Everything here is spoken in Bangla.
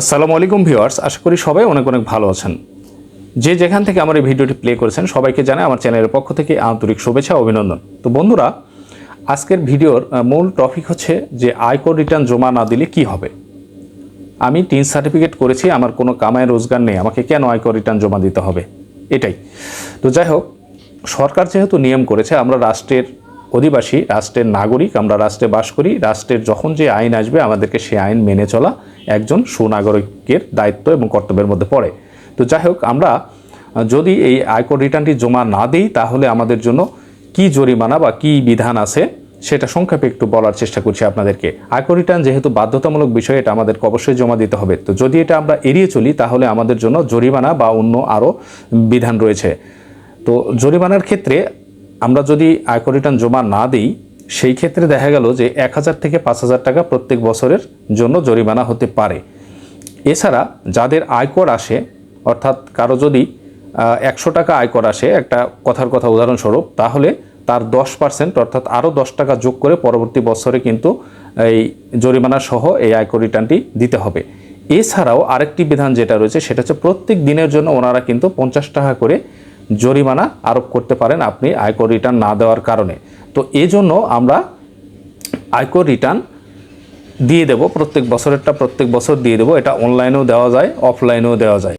আসসালামু আলাইকুম ভিউয়ার্স, আশা করি সবাই অনেক অনেক ভালো আছেন। যে যেখান থেকে আমার এই ভিডিওটি প্লে করেছেন, সবাইকে জানাই আমার চ্যানেলের পক্ষ থেকে আন্তরিক শুভেচ্ছা অভিনন্দন। তো বন্ধুরা, আজকের ভিডিওর মূল টপিক হচ্ছে যে আয়কর রিটার্ন জমা না দিলে কি হবে? আমি টিন সার্টিফিকেট করেছি, আমার কোনো কামায় রোজগার নেই, আমাকে কেন আয়কর রিটার্ন জমা দিতে হবে? এটাই। তো যাই হোক, সরকার যেহেতু নিয়ম করেছে, আমরা রাষ্ট্রের অধিবাসী, রাষ্ট্রের নাগরিক, আমরা রাষ্ট্রে বাস করি। রাষ্ট্রের যখন যে আইন আসবে, আমাদেরকে সে আইন মেনে চলা একজন সুনাগরিকের দায়িত্ব এবং কর্তব্যের মধ্যে পড়ে। তো যাই হোক, আমরা যদি এই আয়কর রিটার্নটি জমা না দিই, তাহলে আমাদের জন্য কি জরিমানা বা কি বিধান আছে, সেটা সংক্ষেপে একটু বলার চেষ্টা করছি আপনাদেরকে। আয়কর রিটার্ন যেহেতু বাধ্যতামূলক বিষয়, এটা আমাদেরকে অবশ্যই জমা দিতে হবে। তো যদি এটা আমরা এড়িয়ে চলি, তাহলে আমাদের জন্য জরিমানা বা অন্য আরও বিধান রয়েছে। তো জরিমানার ক্ষেত্রে আমরা যদি আয়কর রিটার্ন জমা না দিই, সেই ক্ষেত্রে দেখা গেল যে এক হাজার থেকে পাঁচ হাজার টাকা প্রত্যেক বছরের জন্য জরিমানা হতে পারে। এছাড়া যাদের আয়কর আসে, অর্থাৎ কারও যদি একশো টাকা আয়কর আসে, একটা কথার কথা উদাহরণস্বরূপ, তাহলে তার দশ পার্সেন্ট, অর্থাৎ আরও দশ টাকা যোগ করে পরবর্তী বছরে কিন্তু এই জরিমানা সহ এই আয়কর রিটার্নটি দিতে হবে। এছাড়াও আরেকটি বিধান যেটা রয়েছে, সেটা হচ্ছে প্রত্যেক দিনের জন্য ওনারা কিন্তু পঞ্চাশ টাকা করে জরিমানা আরোপ করতে পারেন আপনি আয়কর রিটার্ন না দেওয়ার কারণে। তো এই জন্য আমরা আয়কর রিটার্ন দিয়ে দেব, প্রত্যেক বছরেরটা প্রত্যেক বছর দিয়ে দেবো। এটা অনলাইনেও দেওয়া যায় অফলাইনেও দেওয়া যায়।